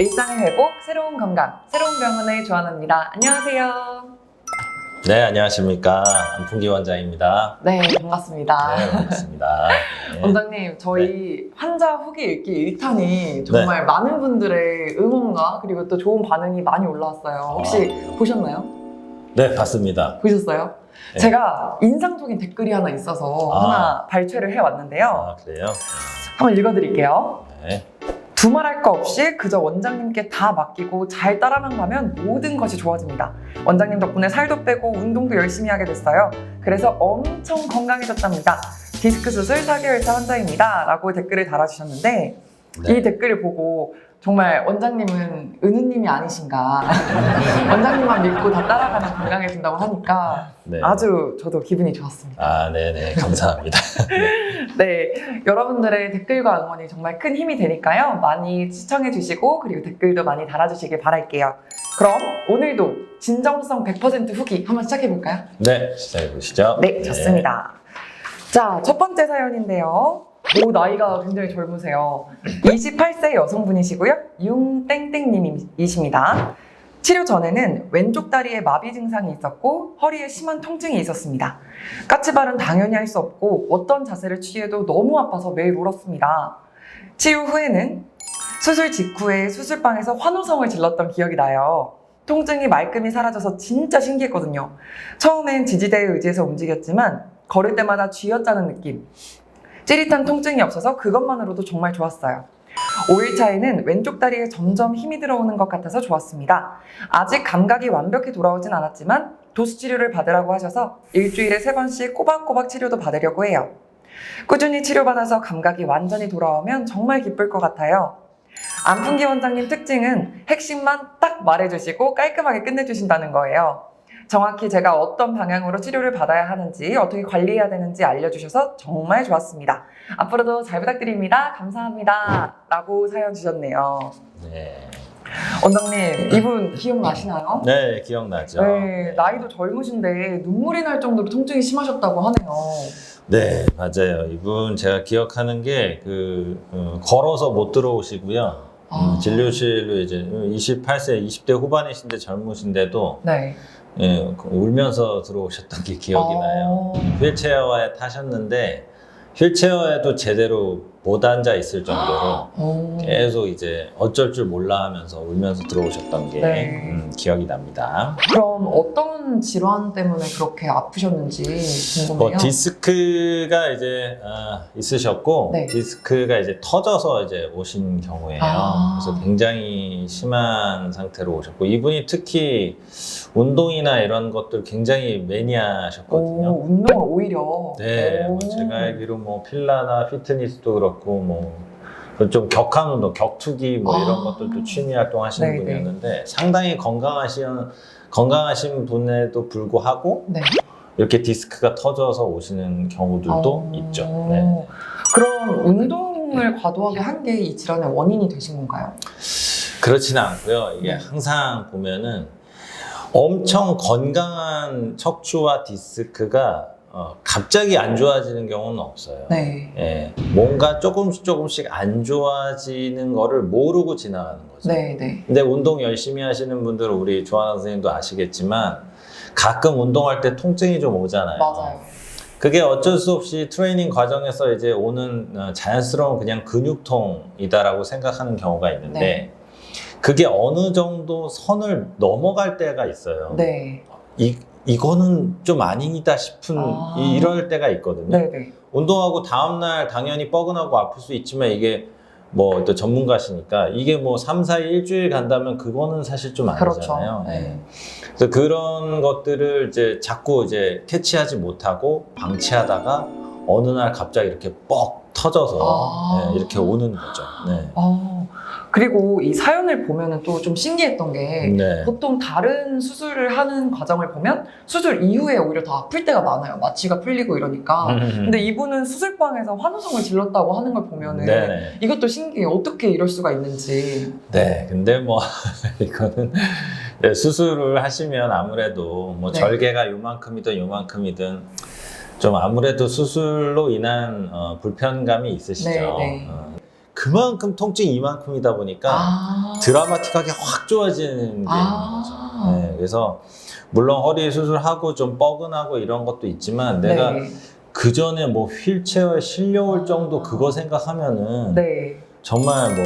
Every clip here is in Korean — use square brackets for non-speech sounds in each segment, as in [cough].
일상의 회복, 새로운 건강, 새로운 병원의 조한아입니다. 안녕하세요. 네, 안녕하십니까. 안풍기 원장입니다. 네, 반갑습니다. 네, 반갑습니다. [laughs] 네. 원장님, 저희 환자 후기 읽기 1탄이 정말 많은 분들의 응원과 그리고 또 좋은 반응이 많이 올라왔어요. 혹시 보셨나요? 네, 봤습니다. 보셨어요? 네. 제가 인상적인 댓글이 하나 있어서 아. 하나 발췌를 해왔는데요. 아, 그래요? 한번 읽어드릴게요. 네. 두말할 거 없이 그저 원장님께 다 맡기고 잘 따라만 가면 모든 것이 좋아집니다. 원장님 덕분에 살도 빼고 운동도 열심히 하게 됐어요. 그래서 엄청 건강해졌답니다. 디스크 수술 4개월 차 환자입니다. 라고 댓글을 달아주셨는데 네. 이 댓글을 보고 정말 원장님은 은우님이 아니신가 [laughs] 원장님만 믿고 다 따라가면 건강해진다고 하니까 네. 아주 저도 기분이 좋았습니다. 아, 네네. 감사합니다. [laughs] 네, 여러분들의 댓글과 응원이 정말 큰 힘이 되니까요. 많이 시청해 주시고 그리고 댓글도 많이 달아주시길 바랄게요. 그럼 오늘도 진정성 100% 후기 한번 시작해 볼까요? 네, 시작해 보시죠. 네, 좋습니다. 자, 첫 번째 사연인데요. 오, 나이가 굉장히 젊으세요. 28세 여성분이시고요. 융땡땡님이십니다. 치료 전에는 왼쪽 다리에 마비 증상이 있었고 허리에 심한 통증이 있었습니다. 까치발은 당연히 할 수 없고 어떤 자세를 취해도 너무 아파서 매일 울었습니다. 치유 후에는 수술 직후에 수술방에서 환호성을 질렀던 기억이 나요. 통증이 말끔히 사라져서 진짜 신기했거든요. 처음엔 지지대에 의지해서 움직였지만 걸을 때마다 쥐어짜는 느낌. 찌릿한 통증이 없어서 그것만으로도 정말 좋았어요. 5일 차에는 왼쪽 다리에 점점 힘이 들어오는 것 같아서 좋았습니다. 아직 감각이 완벽히 돌아오진 않았지만 도수 치료를 받으라고 하셔서 일주일에 3번씩 꼬박꼬박 치료도 받으려고 해요. 꾸준히 치료받아서 감각이 완전히 돌아오면 정말 기쁠 것 같아요. 안풍기 원장님 특징은 핵심만 딱 말해주시고 깔끔하게 끝내주신다는 거예요. 정확히 제가 어떤 방향으로 치료를 받아야 하는지, 어떻게 관리해야 되는지 알려주셔서 정말 좋았습니다. 앞으로도 잘 부탁드립니다. 감사합니다. 라고 사연 주셨네요. 네. 원장님, 이분 기억나시나요? 네, 기억나죠? 네, 나이도 젊으신데 눈물이 날 정도로 통증이 심하셨다고 하네요. 네, 맞아요. 이분 제가 기억하는 게그 걸어서 못 들어오시고요. 음, 아. 진료실로 이제 28세, 20대 후반이신데 젊으신데도 네. 예, 그 울면서 들어오셨던 게 기억이 어. 나요. 휠체어에 타셨는데 휠체어에도 제대로 못 앉아 있을 정도로 오. 계속 이제 어쩔 줄 몰라 하면서 울면서 들어오셨던 게 네. 음, 기억이 납니다. 그럼 어떤 질환 때문에 그렇게 아프셨는지 궁금해요. 뭐 디스크가 이제 아, 있으셨고 네. 디스크가 이제 터져서 이제 오신 경우예요. 아. 그래서 굉장히 심한 상태로 오셨고 이분이 특히 운동이나 이런 것들 굉장히 매니아셨거든요. 오, 운동을 오히려. 네, 오. 뭐 제가 알기로 뭐 필라나 피트니스도 그렇고 뭐 좀 격한 운동, 격투기 뭐 이런 아. 것들도 취미 활동하시는 네네. 분이었는데 상당히 건강하신 건강하신 분에도 불구하고 네. 이렇게 디스크가 터져서 오시는 경우들도 어. 있죠. 네. 그럼 운동을 과도하게 한 게 이 질환의 원인이 되신 건가요? 그렇지는 않고요. 이게 네. 항상 보면은 엄청 건강한 척추와 디스크가 어, 갑자기 안 좋아지는 경우는 없어요. 네. 예, 뭔가 조금씩 조금씩 안 좋아지는 거를 모르고 지나가는 거죠. 네, 네. 근데 운동 열심히 하시는 분들은 우리 조하나 선생님도 아시겠지만 가끔 운동할 때 통증이 좀 오잖아요. 맞아요. 그게 어쩔 수 없이 트레이닝 과정에서 이제 오는 어, 자연스러운 그냥 근육통이다라고 생각하는 경우가 있는데 네. 그게 어느 정도 선을 넘어갈 때가 있어요. 네. 이, 이거는 좀 아니다 싶은 아. 이- 이럴 때가 있거든요. 네, 네. 운동하고 다음날 당연히 뻐근하고 아플 수 있지만 이게 뭐 또 전문가시니까 이게 뭐 3, 4일 일주일 간다면 그거는 사실 좀 그렇죠. 아니잖아요. 네. 네. 그래서 그런 것들을 이제 자꾸 이제 캐치하지 못하고 방치하다가 어느 날 갑자기 이렇게 뻑 터져서 아. 네, 이렇게 오는 거죠. 네. 어, 그리고 이 사연을 보면은 또 좀 신기했던 게 네. 보통 다른 수술을 하는 과정을 보면 수술 이후에 오히려 더 아플 때가 많아요. 마취가 풀리고 이러니까. 근데 이분은 수술방에서 환호성을 질렀다고 하는 걸 보면은 네네. 이것도 신기해요. 어떻게 이럴 수가 있는지. 네, 근데 뭐 [laughs] 이거는 네, 수술을 하시면 아무래도 뭐 네. 절개가 요만큼이든 요만큼이든 좀 아무래도 수술로 인한 어, 불편감이 있으시죠. 네, 네. 어, 그만큼 통증이 이만큼이다 보니까 아. 드라마틱하게 확 좋아지는 게 아. 있는 거죠. 네, 그래서 물론 허리 수술하고 좀 뻐근하고 이런 것도 있지만 내가 네. 그 전에 뭐 휠체어에 실려올 아. 정도 그거 생각하면은 네. 정말 뭐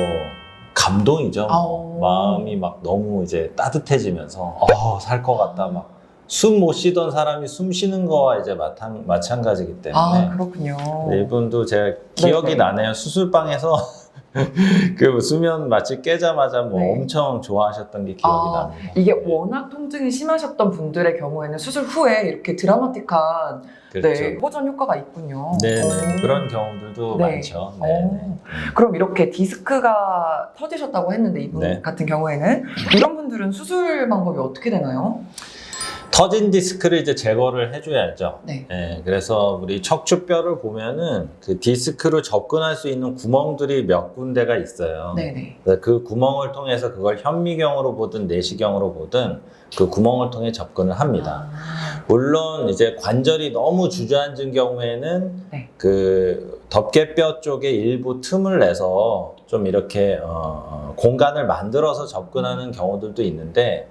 감동이죠. 아오. 마음이 막 너무 이제 따뜻해지면서 어, 살 것 같다 막. 숨 못 쉬던 사람이 숨 쉬는 거와 이제 마찬, 마찬가지기 때문에 아, 그렇군요. 네, 이분도 제가 기억이 네. 나네요. 수술방에서 [laughs] 그 수면 마취 깨자마자 뭐 네. 엄청 좋아하셨던 게 기억이 아, 납니다. 이게 네, 워낙 통증이 심하셨던 분들의 경우에는 수술 후에 이렇게 드라마틱한 그렇죠. 네, 호전 효과가 있군요. 네, 네. 오. 그런 경우들도 네. 많죠. 오. 네, 네. 그럼 이렇게 디스크가 터지셨다고 했는데 이분 네. 같은 경우에는 이런 분들은 수술 방법이 어떻게 되나요? 터진 디스크를 이제 제거를 해줘야죠. 네. 예, 그래서 우리 척추뼈를 보면은 그 디스크로 접근할 수 있는 구멍들이 몇 군데가 있어요. 네네. 그래서 그 구멍을 통해서 그걸 현미경으로 보든 내시경으로 보든 그 구멍을 통해 접근을 합니다. 아, 물론 이제 관절이 너무 주저앉은 경우에는 네. 그 덮개뼈 쪽에 일부 틈을 내서 좀 이렇게 어, 어, 공간을 만들어서 접근하는 경우들도 있는데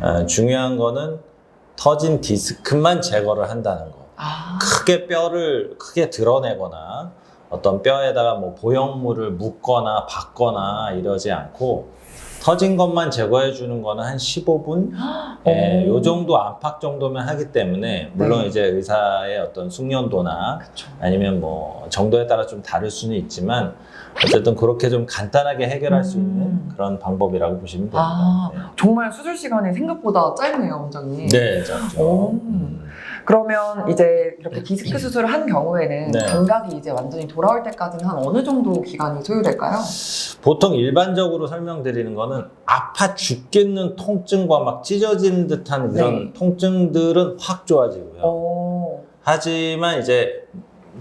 어, 중요한 거는 터진 디스크만 제거를 한다는 거. 아, 크게 뼈를 크게 드러내거나 어떤 뼈에다가 뭐 보형물을 묻거나 박거나 이러지 않고 터진 것만 제거해 주는 거는 한 15분 [gasps] 예, 오. 요 정도 안팎 정도면 하기 때문에 물론 네. 이제 의사의 어떤 숙련도나 그쵸. 아니면 뭐 정도에 따라 좀 다를 수는 있지만 어쨌든 그렇게 좀 간단하게 해결할 수 있는 음. 그런 방법이라고 보시면 됩니다. 아, 정말 수술 시간이 생각보다 짧네요, 원장님. 네, 짧죠. 오. 음. 그러면 이제 이렇게 디스크 수술을 한 경우에는 네. 감각이 이제 완전히 돌아올 때까지는 한 어느 정도 기간이 소요될까요? 보통 일반적으로 설명드리는 거는 아파 죽겠는 통증과 막 찢어지는 듯한 그런 네. 통증들은 확 좋아지고요. 어, 하지만 이제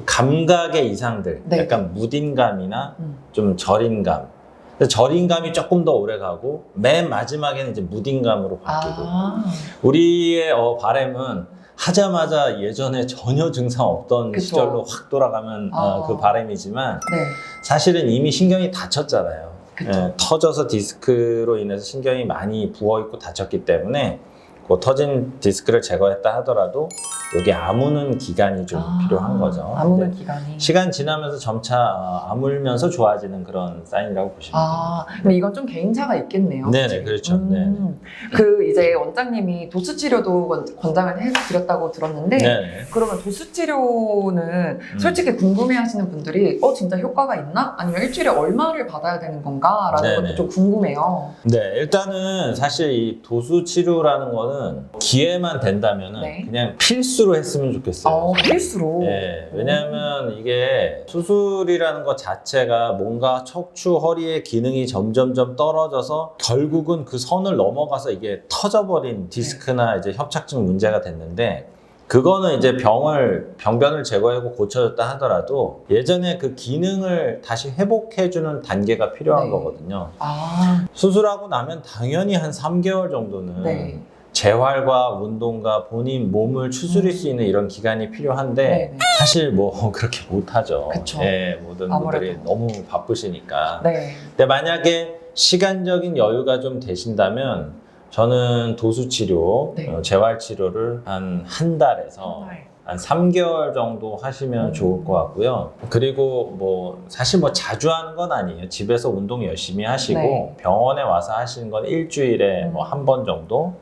감각의 이상들, 네. 약간 무딘감이나 음. 좀 절인감. 근데 절인감이 조금 더 오래 가고 맨 마지막에는 이제 무딘감으로 바뀌고 아, 우리의 어, 바램은 하자마자 예전에 전혀 증상 없던 그쵸. 시절로 확 돌아가면 어, 아. 그 바램이지만 네, 사실은 이미 신경이 다쳤잖아요. 그쵸. 예, 터져서 디스크로 인해서 신경이 많이 부어 있고 다쳤기 때문에 그 터진 디스크를 제거했다 하더라도 여기 아무는 기간이 좀 아, 필요한 거죠. 아무는 네. 기간이. 시간 지나면서 점차 어, 아물면서 좋아지는 그런 사인이라고 보시면 아, 그럼 이건 좀 개인차가 있겠네요. 네네, 그치? 그렇죠. 음, 그 이제 원장님이 도수 치료도 권- 권장을 해드렸다고 들었는데 됩니다. 네네. 그러면 도수 치료는 음. 솔직히 궁금해하시는 분들이 어 진짜 효과가 있나? 아니면 일주일에 얼마를 받아야 되는 건가?라는 네네. 것도 좀 궁금해요. 네, 일단은 사실 이 도수 치료라는 거는 기회만 된다면은 네. 그냥 필수로 했으면 좋겠어요. 어, 필수로. 네, 왜냐하면 이게 수술이라는 것 자체가 뭔가 척추 허리의 기능이 점점점 떨어져서 결국은 그 선을 넘어가서 이게 터져버린 디스크나 이제 협착증 문제가 됐는데 그거는 이제 병을 병변을 제거하고 고쳐졌다 하더라도 예전에 그 기능을 다시 회복해주는 단계가 필요한 네. 거거든요. 아, 수술하고 나면 당연히 한 3개월 정도는 네. 재활과 운동과 본인 몸을 추스릴 수 있는 이런 기간이 필요한데 음. 네, 네. 사실 뭐 [laughs] 그렇게 못하죠. 그쵸. 예, 모든 아무래도. 분들이 너무 바쁘시니까. 네. 근데 만약에 시간적인 여유가 좀 되신다면 저는 도수 치료, 네. 어, 재활 치료를 한 한 달에서 정말. 한 3개월 정도 하시면 음. 좋을 것 같고요. 그리고 뭐 사실 뭐 자주 하는 건 아니에요. 집에서 운동 열심히 하시고 네. 병원에 와서 하시는 건 일주일에 음. 뭐한 번 정도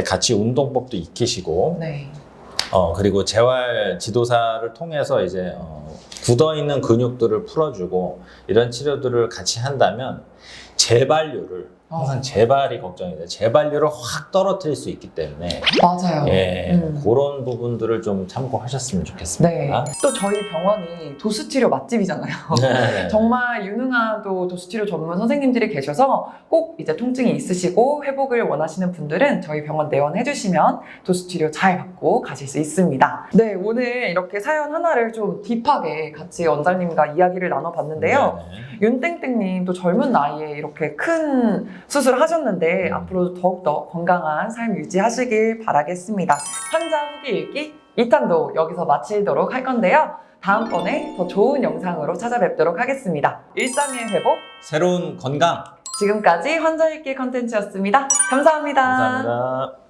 같이 운동법도 익히시고 네. 어 그리고 재활 지도사를 통해서 이제 어, 굳어 있는 근육들을 풀어주고 이런 치료들을 같이 한다면 재발률을 항상 어. 재발이 걱정이 돼요. 재발률을 확 떨어뜨릴 수 있기 때문에 맞아요. 예, 음. 그런 부분들을 좀 참고하셨으면 네. 좋겠습니다. 또 저희 병원이 도수 치료 맛집이잖아요. [laughs] 네. 정말 유능한 또 도수치료 전문 선생님들이 계셔서 꼭 이제 통증이 있으시고 회복을 원하시는 분들은 저희 병원 내원해 주시면 도수치료 잘 받고 가실 수 있습니다. 네, 오늘 이렇게 사연 하나를 좀 딥하게 같이 원장님과 이야기를 나눠봤는데요. 네네. 윤땡땡님 또 젊은 나이에 이렇게 큰 수술을 하셨는데 음. 앞으로 더욱더 건강한 삶 유지하시길 바라겠습니다. 환자 후기 읽기 2탄도 여기서 마치도록 할 건데요. 다음번에 더 좋은 영상으로 찾아뵙도록 하겠습니다. 일상의 회복. 새로운 건강 지금까지 환자일기 컨텐츠였습니다 감사합니다. 감사합니다.